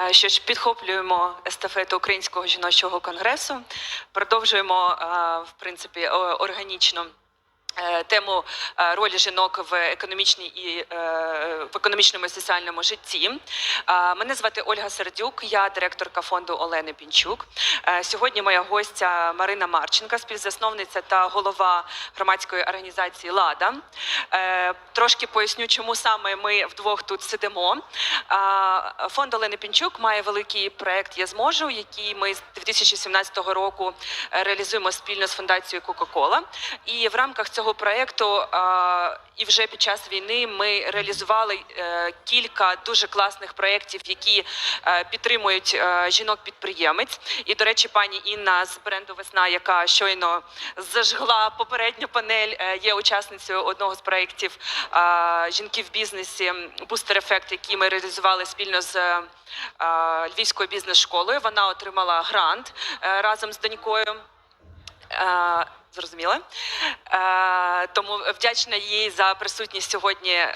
Е, Що ж, підхоплюємо естафету Українського жіночого конгресу, продовжуємо е, в принципі органічно. Е, Тему е, ролі жінок в економічній і е, в економічному і соціальному житті. Мене звати Ольга Сердюк, я директорка фонду Олени Пінчук. Сьогодні моя гостя Марина Марченка, співзасновниця та голова громадської організації Лада. Трошки поясню, чому саме ми вдвох тут сидимо. Фонд Олени Пінчук має великий проект Я зможу, який ми з 2017 року реалізуємо спільно з фундацією Кока-Кола. І в рамках цього проекту а, і вже під час війни ми реалізували е, кілька дуже класних проєктів, які е, підтримують е, жінок-підприємець. І, до речі, пані Інна з бренду Весна, яка щойно зажгла попередню панель, є учасницею одного з проєктів жінки в бізнесі Бустер Ефект, який ми реалізували спільно з Львівською бізнес-школою. Вона отримала грант разом з донькою. Е, Зрозуміла. Е, тому вдячна їй за присутність сьогодні е,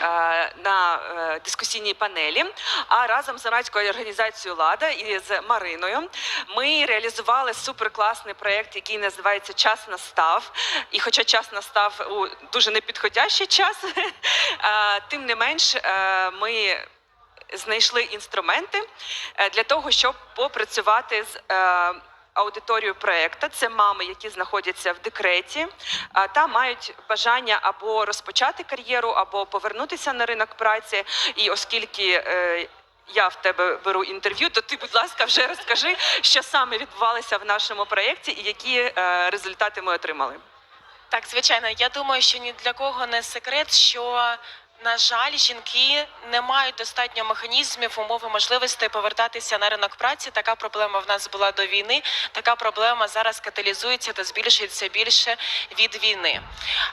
на е, дискусійній панелі. А разом з громадською організацією Лада і з Мариною ми реалізували суперкласний проєкт, який називається Час настав. І хоча час настав у дуже непідходящий час, е, тим не менш е, ми знайшли інструменти е, для того, щоб попрацювати з. Аудиторію проекту це мами, які знаходяться в декреті, та мають бажання або розпочати кар'єру, або повернутися на ринок праці. І оскільки е, я в тебе беру інтерв'ю, то ти, будь ласка, вже розкажи, що саме відбувалося в нашому проєкті і які е, результати ми отримали. Так, звичайно, я думаю, що ні для кого не секрет, що на жаль, жінки не мають достатньо механізмів, умов і можливостей повертатися на ринок праці. Така проблема в нас була до війни. Така проблема зараз каталізується та збільшується більше від війни.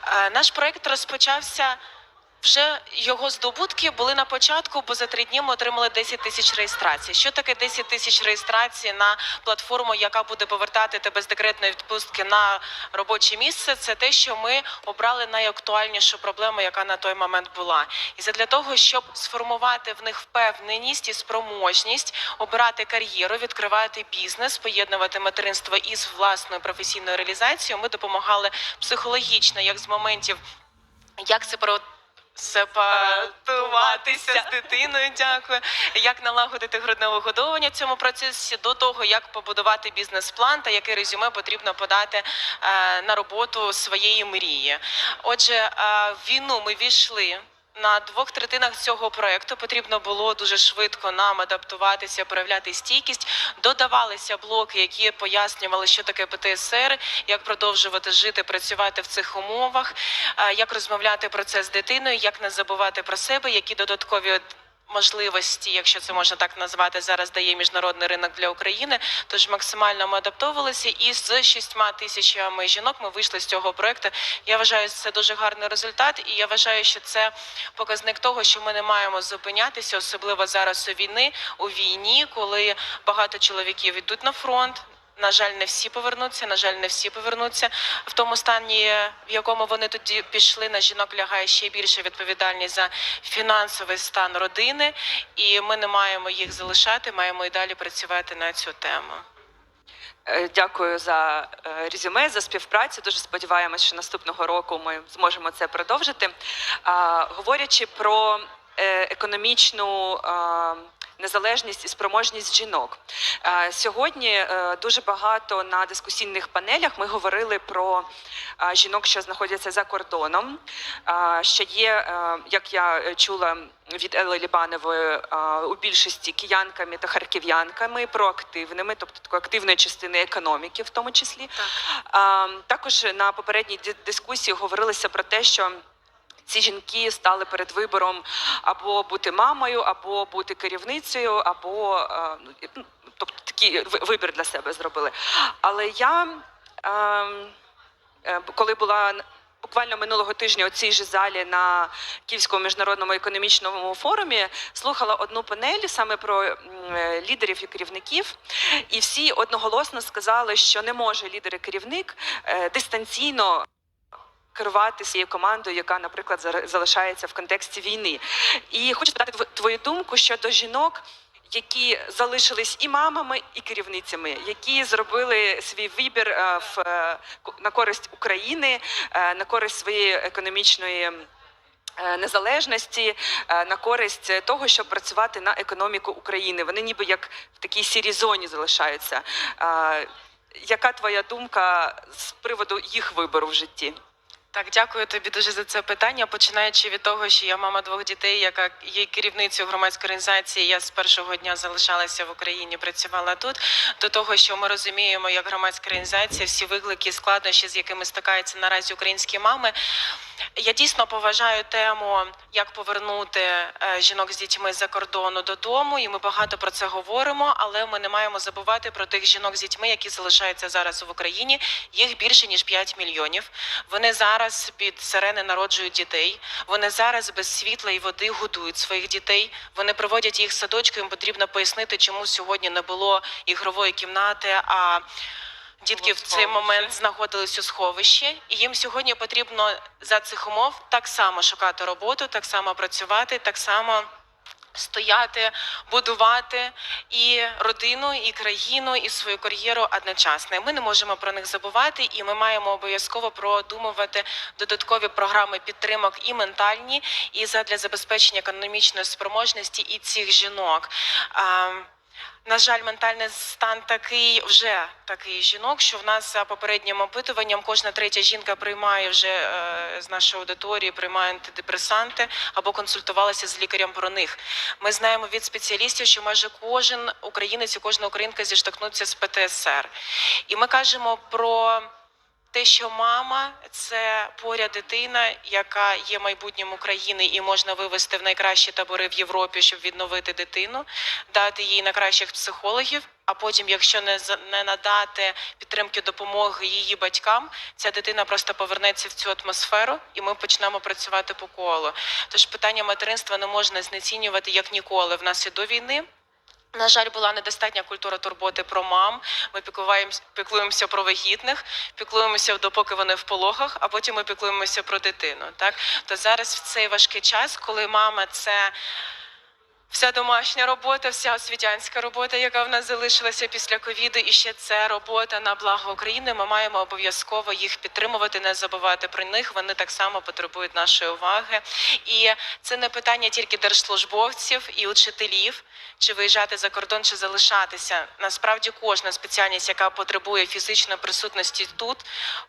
Е, Наш проект розпочався. Вже його здобутки були на початку, бо за три дні ми отримали 10 тисяч реєстрацій. Що таке 10 тисяч реєстрацій на платформу, яка буде повертати тебе з декретної відпустки на робоче місце? Це те, що ми обрали найактуальнішу проблему, яка на той момент була. І це для того, щоб сформувати в них впевненість і спроможність обирати кар'єру, відкривати бізнес, поєднувати материнство із власною професійною реалізацією. Ми допомагали психологічно, як з моментів, як це про сепаратуватися з дитиною. Дякую. Як налагодити грудне вигодовування в цьому процесі до того, як побудувати бізнес-план та яке резюме потрібно подати е, на роботу своєї мрії. Отже, е, війну ми війшли. На двох третинах цього проекту потрібно було дуже швидко нам адаптуватися, проявляти стійкість. Додавалися блоки, які пояснювали, що таке ПТСР, як продовжувати жити, працювати в цих умовах, е, як розмовляти про це з дитиною, як не забувати про себе, які додаткові можливості, якщо це можна так назвати, зараз дає міжнародний ринок для України. Тож максимально ми адаптовувалися, і з шістьма тисячами жінок ми вийшли з цього проекту. Я вважаю, це дуже гарний результат, і я вважаю, що це показник того, що ми не маємо зупинятися, особливо зараз у війни, у війні, коли багато чоловіків йдуть на фронт. На жаль, не всі повернуться. На жаль, не всі повернуться в тому стані, в якому вони тоді пішли. На жінок лягає ще більше відповідальність за фінансовий стан родини, і ми не маємо їх залишати. Маємо і далі працювати на цю тему. Е, Дякую за е, резюме, за співпрацю. Дуже сподіваємось, що наступного року ми зможемо це продовжити. Говорячи про е, економічну незалежність і спроможність жінок. Е, Сьогодні е, дуже багато на дискусійних панелях ми говорили про жінок, що знаходяться за кордоном. Що є, е, як я чула від Ели Лібанової, у більшості киянками та харків'янками проактивними, тобто такої активної частини економіки, в тому числі. Так. Також на попередній дискусії говорилося про те, що ці жінки стали перед вибором або бути мамою, або бути керівницею, або ну, ну, тобто такий вибір для себе зробили. Але я, ем, е, коли була буквально минулого тижня у цій же залі на Київському міжнародному економічному форумі, слухала одну панель саме про е, лідерів і керівників, і всі одноголосно сказали, що не може лідер і керівник е, дистанційно керувати цією командою, яка, наприклад, залишається в контексті війни. І хочу спитати твою думку щодо жінок. які залишились і мамами, і керівницями, які зробили свій вибір е, в е, на користь України, е, на користь своєї економічної. Незалежності на користь того, щоб працювати на економіку України. Вони ніби як в такій сірій зоні залишаються. Яка твоя думка з приводу їх вибору в житті? Так, дякую тобі дуже за це питання. Починаючи від того, що я мама двох дітей, яка є керівницею громадської організації, я з першого дня залишалася в Україні, працювала тут. До того, що ми розуміємо, як громадська організація, всі виклики, складнощі, з якими стикаються наразі українські мами. Я дійсно поважаю тему, як повернути е, жінок з дітьми з-за кордону додому, і ми багато про це говоримо. Але ми не маємо забувати про тих жінок з дітьми, які залишаються зараз в Україні. Їх більше ніж 5 мільйонів. Вони зараз під сирени народжують дітей. Вони зараз без світла і води годують своїх дітей. Вони проводять їх в садочку. Їм потрібно пояснити, чому сьогодні не було ігрової кімнати. а Дітки в цей момент знаходились у сховищі, і їм сьогодні потрібно за цих умов так само шукати роботу, так само працювати, так само стояти, будувати і родину, і країну, і свою кар'єру одночасно. Ми не можемо про них забувати, і ми маємо обов'язково продумувати додаткові програми підтримок і ментальні, і задля забезпечення економічної спроможності і цих жінок. На жаль, ментальний стан такий вже такий жінок, що в нас за попереднім опитуванням кожна третя жінка приймає вже е, з нашої аудиторії, приймає антидепресанти або консультувалася з лікарем про них. Ми знаємо від спеціалістів, що майже кожен українець і кожна українка зіштовхнуться з ПТСР. І ми кажемо про те, що мама це поряд дитина, яка є майбутнім України, і можна вивести в найкращі табори в Європі, щоб відновити дитину, дати їй найкращих психологів. А потім, якщо не не надати підтримки допомоги її батькам, ця дитина просто повернеться в цю атмосферу, і ми почнемо працювати по колу. Тож питання материнства не можна знецінювати як ніколи. В нас і до війни. На жаль, була недостатня культура турботи про мам. Ми піклуємося, піклуємося про вагітних, піклуємося допоки вони в пологах, а потім ми піклуємося про дитину. Так то зараз в цей важкий час, коли мама це. Вся домашня робота, вся освітянська робота, яка в нас залишилася після ковіду, і ще це робота на благо України. Ми маємо обов'язково їх підтримувати, не забувати про них. Вони так само потребують нашої уваги. І це не питання тільки держслужбовців і учителів, чи виїжджати за кордон, чи залишатися. Насправді, кожна спеціальність, яка потребує фізичної присутності тут,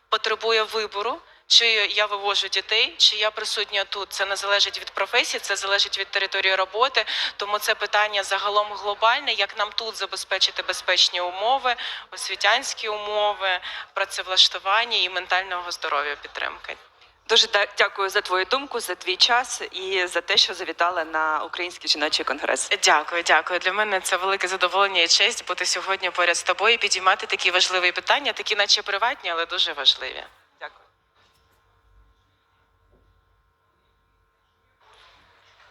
потребує вибору. Чи я вивожу дітей, чи я присутня тут. Це не залежить від професії, це залежить від території роботи. Тому це питання загалом глобальне, як нам тут забезпечити безпечні умови, освітянські умови, працевлаштування і ментального здоров'я підтримки. Дуже дякую за твою думку, за твій час і за те, що завітала на Український жіночий конгрес. Дякую, дякую. Для мене це велике задоволення і честь бути сьогодні поряд з тобою, і підіймати такі важливі питання, такі, наче приватні, але дуже важливі.